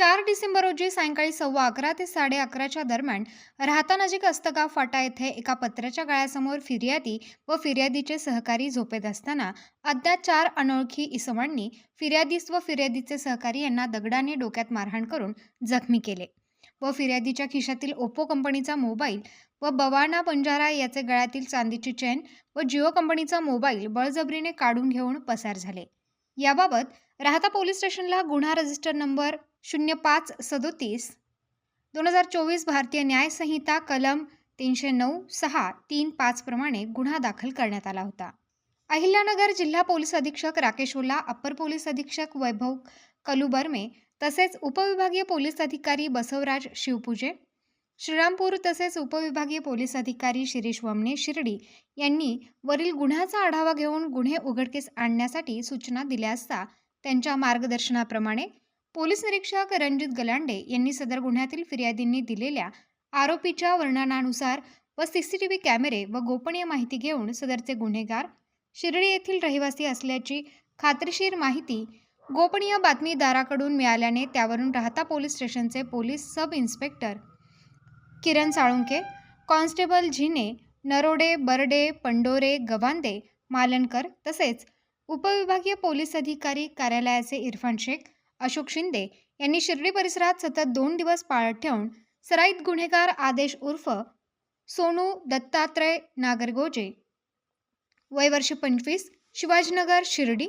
चार डिसेंबर रोजी सायंकाळी सव्वा अकरा ते साडे अकराच्या दरम्यान राहतानजीक अस्तगाव फाटा येथे एका पत्राच्या गाळ्यासमोर फिर्यादी व फिर्यादीचे सहकारी झोपेत असताना अद्याप चार अनोळखी इसमांनी फिर्यादीस व फिर्यादीचे सहकारी यांना दगडाने डोक्यात मारहाण करून जखमी केले व फिर्यादीच्या खिशातील ओप्पो कंपनीचा मोबाईल व बवाना बंजारा याचे गळ्यातील चांदीची चेन व जिओ कंपनीचा मोबाईल बळजबरीने काढून घेऊन पसार झाले. याबाबत राहता पोलीस स्टेशनला गुन्हा रजिस्टर नंबर शून्य पाच सदोतीस. दोन हजार चोवीस भारतीय न्यायसंहिता कलम तीनशे नऊ सहा तीन पाचप्रमाणे गुन्हा दाखल करण्यात आला होता. अहिल्यानगर जिल्हा पोलीस अधीक्षक राकेश ओला अप्पर पोलीस अधीक्षक वैभव कलुबर्मे तसेच उपविभागीय पोलीस अधिकारी बसवराज शिवपूजे श्रीरामपूर तसेच उपविभागीय पोलीस अधिकारी शिरीष वमने शिर्डी यांनी वरील गुन्ह्याचा आढावा घेऊन गुन्हे उघडकीस आणण्यासाठी सूचना दिल्या असता त्यांच्या मार्गदर्शनाप्रमाणे पोलीस निरीक्षक रणजित गलांडे यांनी सदर गुन्ह्यातील फिर्यादींनी दिलेल्या आरोपीच्या वर्णनानुसार व सी सी टी व्ही कॅमेरे व गोपनीय माहिती घेऊन सदरचे गुन्हेगार शिर्डी येथील रहिवासी असल्याची खात्रीशीर माहिती गोपनीय बातमीदाराकडून मिळाल्याने त्यावरून राहता पोलीस स्टेशनचे police sub inspector Kiran Salunke constable Zine Narode Barde Pandore Gawande Malankar तसेच उपविभागीय पोलीस अधिकारी कार्यालयाचे इरफान शेख अशोक शिंदे यांनी शिर्डी परिसरात सतत दोन दिवस पाळत ठेवून सराईत गुन्हेगार आदेश उर्फ सोनू दत्तात्रय नागरगोजे वय वर्ष पंचवीस शिवाजीनगर शिर्डी.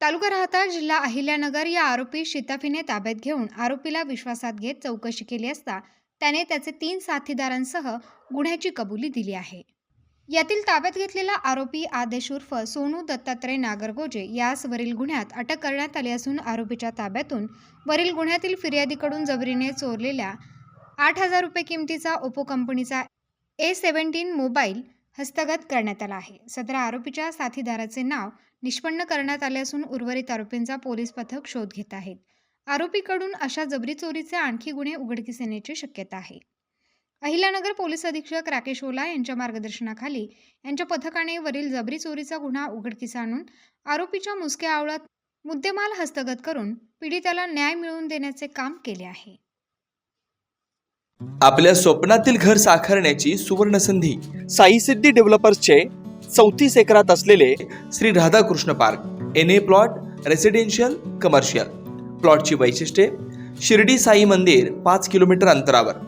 तालुका राहता जिल्हा अहिल्यानगर या आरोपी शिताफीने ताब्यात घेऊन आरोपीला विश्वासात घेत चौकशी केली असता त्याने त्याचे तीन साथीदारांसह गुन्ह्याची कबुली दिली आहे. यातील ताब्यात घेतलेला आरोपी आदेश उर्फ सोनू दत्तात्रय नागरगोजे यास वरील गुन्ह्यात अटक करण्यात आली असून आरोपीच्या ताब्यातून वरील गुन्ह्यातील फिर्यादीकडून जबरीने चोरलेल्या आठ हजार रुपये किमतीचा ओप्पो कंपनीचा ए सेव्हन्टीन मोबाईल हस्तगत करण्यात आला आहे. सदर आरोपीच्या साथीदाराचे नाव निष्पन्न करण्यात आले असून उर्वरित आरोपींचा पोलीस पथक शोध घेत आहेत आरोपीकडून अशा जबरी चोरीचे आणखी गुन्हे उघडकीस येण्याची शक्यता आहे. अहिल्यानगर पोलीस अधीक्षक राकेश ओला यांच्या मार्गदर्शनाखाली यांच्या पथकाने वरील जबरी चोरीचा गुन्हा उघडकीस आणून आरोपीच्या मुसक्या आवळात मुद्देमाल हस्तगत करून पीडिताला न्याय मिळवून देण्याचे काम केले आहे. आपल्या स्वप्नातील घर साकारण्याची सुवर्ण संधी साई सिद्धी डेव्हलपर्सचे चौतीस एकरात असलेले Shri Radhakrishna park N A plot residential commercial प्लॉटची वैशिष्ट्ये शिर्डी साई मंदिर पाच किलोमीटर अंतरावर.